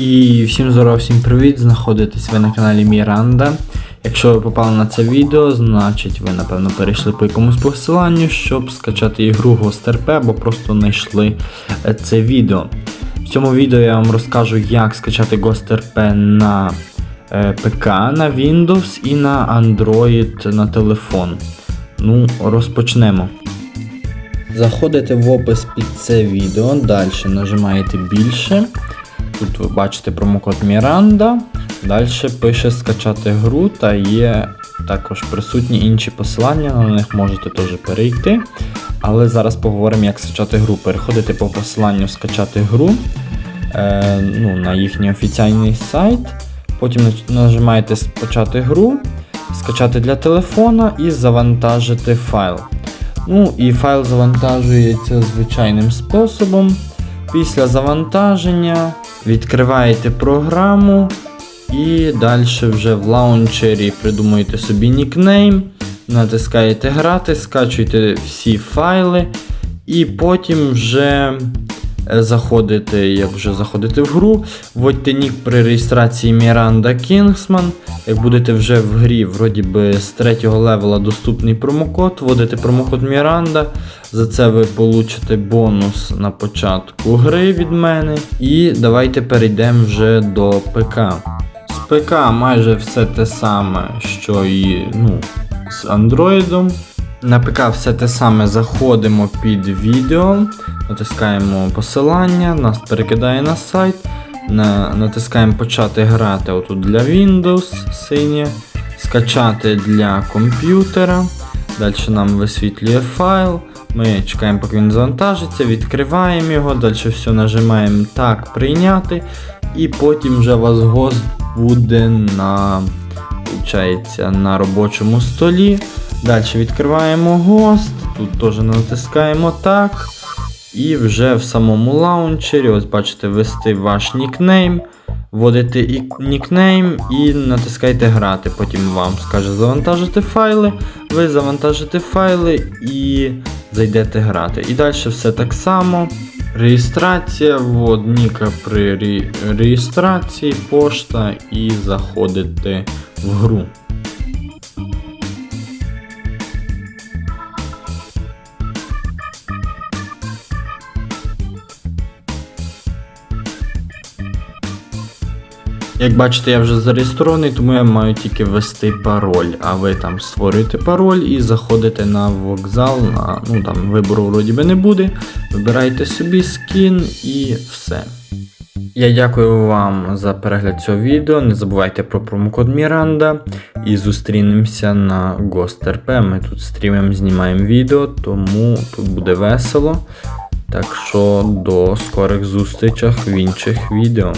І всім здоров, всім привіт! Знаходитесь ви на каналі Міранда. Якщо ви попали на це відео, значить ви напевно перейшли по якомусь посиланню, щоб скачати ігру RP або просто знайшли е, це відео. В цьому відео я вам розкажу, як скачати Ghost на е, ПК, на Windows і на Android на телефон. Ну, розпочнемо. Заходите в опис під це відео, далі нажимаєте більше. Тут ви бачите промокод Miranda. Далі пише скачати гру та є також присутні інші посилання, на них можете теж перейти. Але зараз поговоримо, як скачати гру. Переходите по посиланню скачати гру е, ну, на їхній офіційний сайт. Потім нажимаєте скачати гру, скачати для телефона і завантажити файл. Ну і файл завантажується звичайним способом. Після завантаження відкриваєте програму і далі вже в лаунчері придумуєте собі нікнейм, натискаєте грати, скачуєте всі файли, і потім вже заходите, як вже заходите в гру, вводьте нік при реєстрації Miranda Kingsman. Як будете вже в грі, вроді би з третього левела доступний промокод, вводите промокод Miranda. За це ви получите бонус на початку гри від мене. І давайте перейдемо вже до ПК. З ПК майже все те саме, що і ну, з Android. На ПК все те саме заходимо під відео, натискаємо посилання, нас перекидає на сайт. На, натискаємо почати грати отут для Windows синє, скачати для комп'ютера. Далі нам висвітлює файл. Ми чекаємо, поки він завантажиться, відкриваємо його, далі все нажимаємо так, прийняти. І потім вже вас гост буде на, на робочому столі. Далі відкриваємо гост, тут теж натискаємо так. І вже в самому лаунчері, ось бачите, ввести ваш нікнейм, вводите нікнейм і натискаєте грати. Потім вам скаже завантажити файли. Ви завантажите файли і зайдете грати. І далі все так само. Реєстрація, ввод ніка при ре- реєстрації, пошта і заходите в гру. Як бачите, я вже зареєстрований, тому я маю тільки ввести пароль. А ви там створюєте пароль і заходите на вокзал. На, ну там вибору вроді би не буде. Вибираєте собі скін і все. Я дякую вам за перегляд цього відео. Не забувайте про промокод Miranda і зустрінемося на GhostRP. Ми тут стрімимо, знімаємо відео, тому тут буде весело. Так що до скорих зустрічах в інших відео.